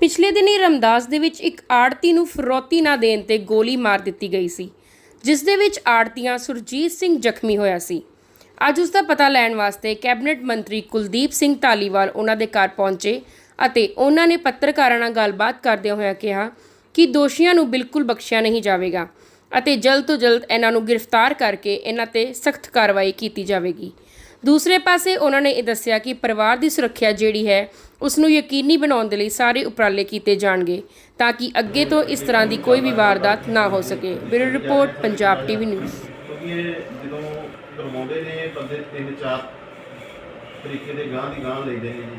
ਪਿਛਲੇ ਦਿਨੀ ਰਮਦਾਸ ਦੇ ਵਿੱਚ ਇੱਕ ਆੜਤੀ ਨੂੰ ਫਰੋਤੀ ਨਾ ਦੇਣ ਤੇ ਗੋਲੀ ਮਾਰ ਦਿੱਤੀ ਗਈ ਸੀ, ਜਿਸ ਦੇ ਵਿੱਚ ਆੜਤੀਆਂ ਸੁਰਜੀਤ ਸਿੰਘ ਜ਼ਖਮੀ ਹੋਇਆ ਸੀ। ਅੱਜ ਉਸ ਦਾ ਪਤਾ ਲੈਣ ਵਾਸਤੇ ਕੈਬਨਿਟ ਮੰਤਰੀ ਕੁਲਦੀਪ ਸਿੰਘ ਧਾਲੀਵਾਲ ਉਹਨਾਂ ਦੇ ਘਰ ਪਹੁੰਚੇ ਅਤੇ ਉਹਨਾਂ ਨੇ ਪੱਤਰਕਾਰਾਂ ਨਾਲ ਗੱਲਬਾਤ ਕਰਦਿਆਂ ਹੋਇਆ ਕਿਹਾ ਕਿ ਦੋਸ਼ੀਆਂ ਨੂੰ ਬਿਲਕੁਲ ਬਖਸ਼ਿਆ ਨਹੀਂ ਜਾਵੇਗਾ ਅਤੇ ਜਲਦ ਤੋਂ ਜਲਦ ਇਹਨਾਂ ਨੂੰ ਗ੍ਰਿਫਤਾਰ ਕਰਕੇ ਇਹਨਾਂ ਤੇ ਸਖਤ ਕਾਰਵਾਈ ਕੀਤੀ ਜਾਵੇਗੀ। ਦੂਸਰੇ ਪਾਸੇ ਉਹਨਾਂ ਨੇ ਇਹ ਦੱਸਿਆ ਕਿ ਪਰਿਵਾਰ ਦੀ ਸੁਰੱਖਿਆ ਜਿਹੜੀ ਹੈ ਉਸ ਨੂੰ ਯਕੀਨੀ ਬਣਾਉਣ ਦੇ ਲਈ ਸਾਰੇ ਉਪਰਾਲੇ ਕੀਤੇ ਜਾਣਗੇ ਤਾਂ ਕਿ ਅੱਗੇ ਤੋਂ ਇਸ ਤਰ੍ਹਾਂ ਦੀ ਕੋਈ ਵੀ ਵਾਰਦਾਤ ਨਾ ਹੋ ਸਕੇ। Bureau report, Punjab TV news. ਕਿਉਂਕਿ ਇਹ ਜਦੋਂ ਕਰਵਾਉਂਦੇ ਨੇ, ਬੰਦੇ ਤਿੰਨ ਚਾਰ ਤਰੀਕੇ ਦੇ ਗਾਂ ਦੀ ਗਾਂ ਲੈਂਦੇ ਨੇ ਜੀ।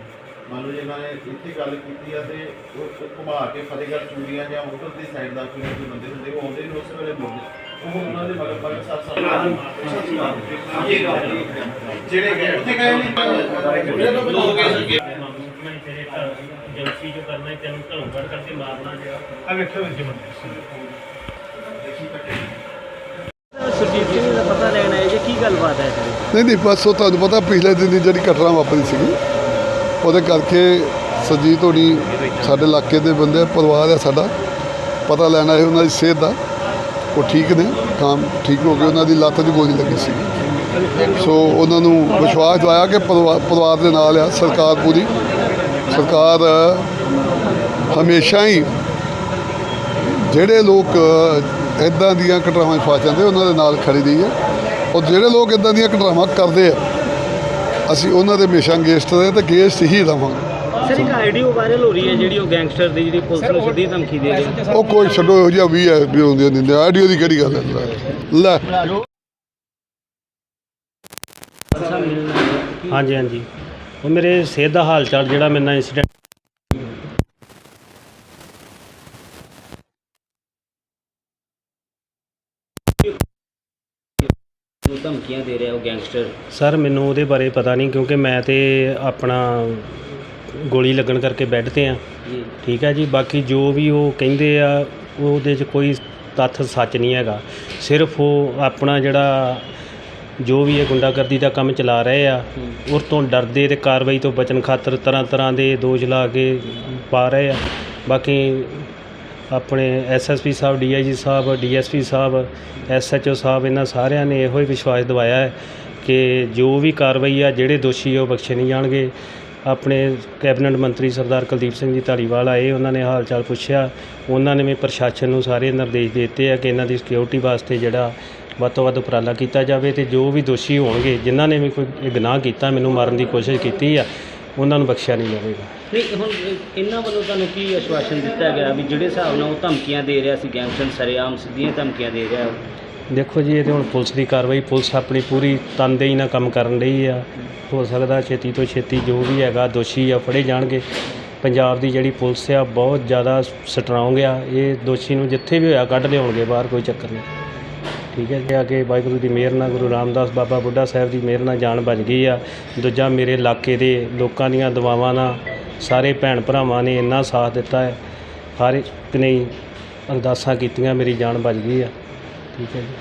ਮੰਨ ਲਓ ਜੇ ਇਹਨਾਂ ਨੇ ਇੱਥੇ ਗੱਲ ਕੀਤੀ ਆ ਤੇ ਉਹ ਘੁਮਾ ਕੇ ਫਤਿਹਗੜ੍ਹ ਚੂੜੀਆਂ ਜਾਂ ਉਧਰ ਦੀ ਸਾਈਡ ਦਾ ਕੋਈ ਬੰਦੇ ਹੁੰਦੇ, ਉਹ ਆਉਂਦੇ ਨੇ ਉਸ ਵੇਲੇ ਮੁੜਦੇ ਉਹ ਉਹਨਾਂ ਦੇ ਮਗਰ ਮਗਰ ਸਾਥ ਸਾਥ ਜਿਹੜੇ ਗਏ ਉੱਥੇ ਗਏ ਨਹੀਂ ਲੋਕ ਗਏ ਮੈਂ ਤੇਰੇ ਘਰ ਏਜੰਸੀ ਜੋ ਕਰਨਾ ਤੈਨੂੰ ਘਰੋਂ ਕੱਢ ਕਰਕੇ ਮਾਰਨਾ ਜਿਹੜਾ ਆ ਵੇਖੋ ਵਿੱਚ ਬੰਦੇ ਸੁਰਜੀਤ ਸਿੰਘ ਦਾ ਪਤਾ ਲੈਣਾ ਹੈ ਜੀ ਕੀ ਗੱਲਬਾਤ ਹੈ ਨਹੀਂ ਨਹੀਂ ਬਸ ਉਹ ਤੁਹਾਨੂੰ ਪਤਾ ਪਿਛਲੇ ਦਿਨ ਦੀ ਜਿਹੜੀ ਘਟਨਾ ਵਾਪਰੀ ਸੀਗੀ, ਉਹਦੇ ਕਰਕੇ ਸਰਜੀਤ ਹੋਣੀ ਸਾਡੇ ਇਲਾਕੇ ਦੇ ਬੰਦੇ ਪਰਿਵਾਰ ਹੈ ਸਾਡਾ। ਪਤਾ ਲੈਣਾ ਹੈ ਉਹਨਾਂ ਦੀ ਸਿਹਤ ਦਾ। ਉਹ ਠੀਕ ਨੇ ਕੰਮ ਠੀਕ ਹੋ ਗਏ, ਉਹਨਾਂ ਦੀ ਲੱਤ 'ਚ ਗੋਲੀ ਲੱਗੀ ਸੀ। ਸੋ ਉਹਨਾਂ ਨੂੰ ਵਿਸ਼ਵਾਸ ਦਵਾਇਆ ਕਿ ਪਰਿਵਾ- ਪਰਿਵਾਰ ਦੇ ਨਾਲ ਆ, ਸਰਕਾਰ ਪੂਰੀ। ਸਰਕਾਰ ਹਮੇਸ਼ਾ ਹੀ ਜਿਹੜੇ ਲੋਕ ਇਦਾਂ ਦੀਆਂ ਘਟਨਾਵਾਂ 'ਚ ਫਸ ਜਾਂਦੇ, ਉਹਨਾਂ ਦੇ ਨਾਲ ਖੜੀ ਰਹੀ ਹੈ। ਔਰ ਜਿਹੜੇ ਲੋਕ ਇਦਾਂ ਦੀਆਂ ਘਟਨਾਵਾਂ ਕਰਦੇ ਆ, ਅਸੀਂ ਉਹਨਾਂ ਦੇ ਹਮੇਸ਼ਾ ਗੇਸਟ ਰਹੇ ਤੇ ਗੇਸਟ ਹੀ ਰਵਾਂਗੇ। ਸਰ ਇੱਕ ਆਡੀਓ ਵਾਇਰਲ ਹੋ ਰਹੀ ਹੈ ਜਿਹੜੀ ਉਹ ਗੈਂਗਸਟਰ ਦੀ ਜਿਹੜੀ ਪੁਲਿਸ ਨੂੰ ਸਿੱਧੀ ਧਮਕੀ ਦੇ ਰਹੀ ਹੈ। ਉਹ ਕੋਈ ਛੱਡੋ ਇਹੋ ਜਿਹਾ ਵੀ ਹੈ ਵੀ ਹੁੰਦੀਆਂ ਨਹੀਂ ਆਡੀਓ ਦੀ ਕਿਹੜੀ ਗੱਲ ਹੈ? ਲੈ। ਹਾਂਜੀ ਹਾਂਜੀ। ਉਹ ਮੇਰੇ ਸਿਹਤ ਦਾ ਹਾਲ ਚਾਲ ਜਿਹੜਾ ਮੇਰੇ ਨਾਲ ਇਨਸੀਡੈਂਟ ਧਮਕੀਆਂ ਦੇ ਰਿਹਾ ਉਹ ਗੈਂਗਸਟਰ। ਸਰ ਮੈਨੂੰ ਉਹਦੇ ਬਾਰੇ ਪਤਾ ਨਹੀਂ ਕਿਉਂਕਿ ਮੈਂ ਤੇ ਆਪਣਾ ਗੋਲੀ ਲੱਗਣ ਕਰਕੇ ਬੈੱਡ ਤੇ ਆ। ਜੀ। ਠੀਕ ਹੈ ਜੀ ਬਾਕੀ ਜੋ ਵੀ ਉਹ ਕਹਿੰਦੇ ਆ ਉਹਦੇ 'ਚ ਕੋਈ ਤੱਥ ਸੱਚ ਨਹੀਂ ਹੈਗਾ। ਸਿਰਫ ਉਹ ਆਪਣਾ ਜਿਹੜਾ ਜੋ ਵੀ ਇਹ ਗੁੰਡਾਗਰਦੀ ਦਾ ਕੰਮ ਚਲਾ ਰਹੇ ਆ ਉਹ ਤੋਂ ਡਰਦੇ ਤੇ ਕਾਰਵਾਈ ਤੋਂ ਬਚਣ ਖਾਤਰ ਤਰ੍ਹਾਂ ਤਰ੍ਹਾਂ ਦੇ ਦੋਸ਼ ਲਾ ਕੇ ਪਾ ਰਹੇ ਆ। ਬਾਕੀ ਆਪਣੇ ਐਸਐਸਪੀ ਸਾਹਿਬ ਡੀਆਈਜੀ ਸਾਹਿਬ ਡੀਐਸਪੀ ਸਾਹਿਬ ਐਸਐਚਓ ਸਾਹਿਬ ਇਹਨਾਂ ਸਾਰਿਆਂ ਨੇ ਇਹੋ ਹੀ ਵਿਸ਼ਵਾਸ ਦਿਵਾਇਆ ਹੈ ਕਿ ਜੋ ਵੀ ਕਾਰਵਾਈ ਆ ਜਿਹੜੇ ਦੋਸ਼ੀ ਆ ਉਹ ਬਖਸ਼ੇ ਨਹੀਂ ਜਾਣਗੇ। ਆਪਣੇ ਕੈਬਨਿਟ ਮੰਤਰੀ ਸਰਦਾਰ ਕੁਲਦੀਪ ਸਿੰਘ ਜੀ ਧਾਲੀਵਾਲ ਆਏ, ਉਹਨਾਂ ਨੇ ਹਾਲ ਚਾਲ ਪੁੱਛਿਆ ਉਹਨਾਂ ਨੇ ਵੀ ਪ੍ਰਸ਼ਾਸਨ ਨੂੰ ਸਾਰੇ ਨਿਰਦੇਸ਼ ਦਿੱਤੇ ਆ ਕਿ ਇਹਨਾਂ ਦੀ ਸਿਕਿਉਰਿਟੀ ਵਾਸਤੇ ਜਿਹੜਾ ਵੱਧ ਤੋਂ ਵੱਧ ਉਪਰਾਲਾ ਕੀਤਾ ਜਾਵੇ ਤੇ ਜੋ ਵੀ ਦੋਸ਼ੀ ਹੋਣਗੇ, ਜਿਨ੍ਹਾਂ ਨੇ ਵੀ ਕੋਈ ਇਹ ਗੁਨਾਹ ਕੀਤਾ, ਮੈਨੂੰ ਮਾਰਨ ਦੀ ਕੋਸ਼ਿਸ਼ ਕੀਤੀ ਆ, ਉਹਨਾਂ ਨੂੰ ਬਖਸ਼ਿਆ ਨਹੀਂ ਜਾਵੇਗਾ ਨਹੀਂ, ਹੁਣ ਇਹਨਾਂ ਵੱਲੋਂ ਤੁਹਾਨੂੰ ਕੀ ਆਸ਼ਵਾਸਨ ਦਿੱਤਾ ਗਿਆ ਵੀ ਜਿਹੜੇ ਹਿਸਾਬ ਨਾਲ ਉਹ ਧਮਕੀਆਂ ਦੇ ਰਿਹਾ ਸੀ, ਗੈਂਗਸਟਰ ਸਰੇਆਮ ਸਿੱਧੀਆਂ ਧਮਕੀਆਂ ਦੇ ਰਿਹਾ ਉਹ। ਦੇਖੋ ਜੀ, ਇਹ ਤੇ ਹੁਣ ਪੁਲਿਸ ਦੀ ਕਾਰਵਾਈ, ਪੁਲਿਸ ਆਪਣੀ ਪੂਰੀ ਤਨਦੇਹੀ ਨਾਲ ਕੰਮ ਕਰਨ ਰਹੀ ਆ। ਹੋ ਸਕਦਾ ਛੇਤੀ ਤੋਂ ਛੇਤੀ ਜੋ ਵੀ ਹੈਗਾ, ਦੋਸ਼ੀ ਆ, ਫੜੇ ਜਾਣਗੇ। ਪੰਜਾਬ ਦੀ ਜਿਹੜੀ ਪੁਲਿਸ ਆ, ਬਹੁਤ ਜ਼ਿਆਦਾ ਸਟਰੋਂਗ ਆ। ਇਹ ਦੋਸ਼ੀ ਨੂੰ ਜਿੱਥੇ ਵੀ ਹੋਇਆ, ਕੱਢ ਲਿਆਉਣਗੇ ਬਾਹਰ, ਕੋਈ ਚੱਕਰ ਨਹੀਂ। ਠੀਕ ਹੈ ਜੀ, ਅੱਗੇ ਵਾਹਿਗੁਰੂ ਦੀ ਮਿਹਰ ਨਾਲ, ਗੁਰੂ ਰਾਮਦਾਸ ਬਾਬਾ ਬੁੱਢਾ ਸਾਹਿਬ ਦੀ ਮਿਹਰ ਨਾਲ ਜਾਨ ਬਚ ਗਈ ਆ। ਦੂਜਾ ਮੇਰੇ ਇਲਾਕੇ ਦੇ ਲੋਕਾਂ ਦੀਆਂ ਦੁਆਵਾਂ ਨਾਲ, ਸਾਰੇ ਭੈਣ ਭਰਾਵਾਂ ਨੇ ਇੰਨਾ ਸਾਥ ਦਿੱਤਾ ਹੈ। ਹਰ ਇੱਕ ਨੇ ਅਰਦਾਸਾਂ ਕੀਤੀਆਂ, ਮੇਰੀ ਜਾਨ ਬਚ ਗਈ ਆ। ਠੀਕ ਹੈ ਜੀ